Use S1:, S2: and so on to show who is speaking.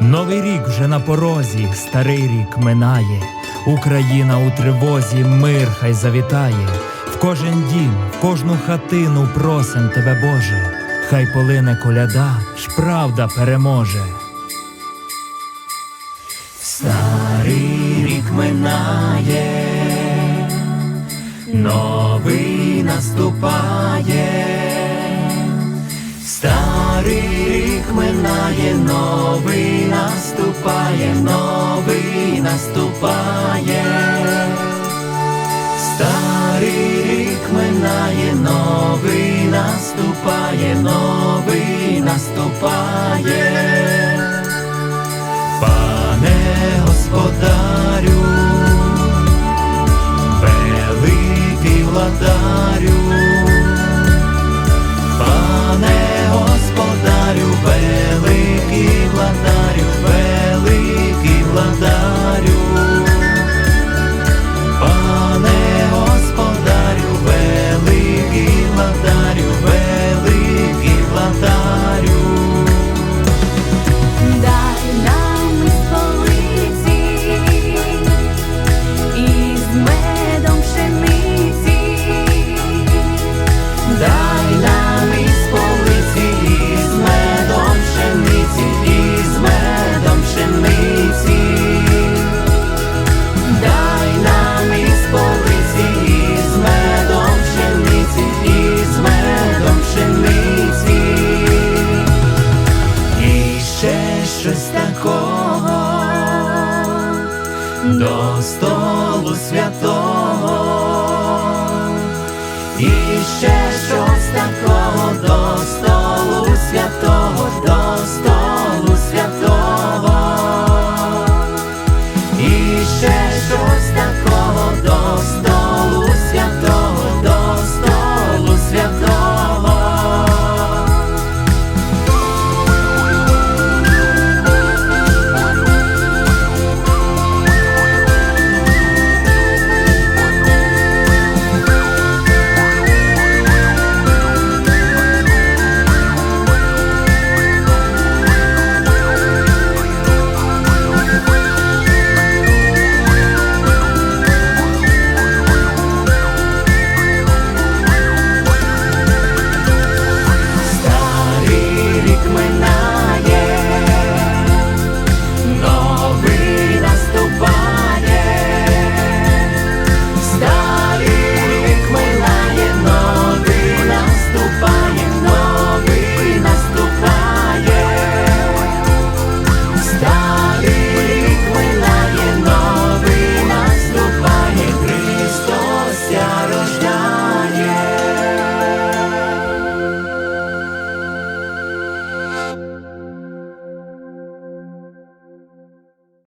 S1: Новий рік вже на порозі, старий рік минає. Україна у тривозі, мир хай завітає. В кожен дім, в кожну хатину просим тебе, Боже. Хай полине коляда, ж правда переможе. Старий рік минає, новий наступає, новий наступає. Старий рік минає, новий наступає, новий наступає. Пане господарю, щось такого до столу святого, і ще щось такого до столу святого, до столу святого, і ще щось такого.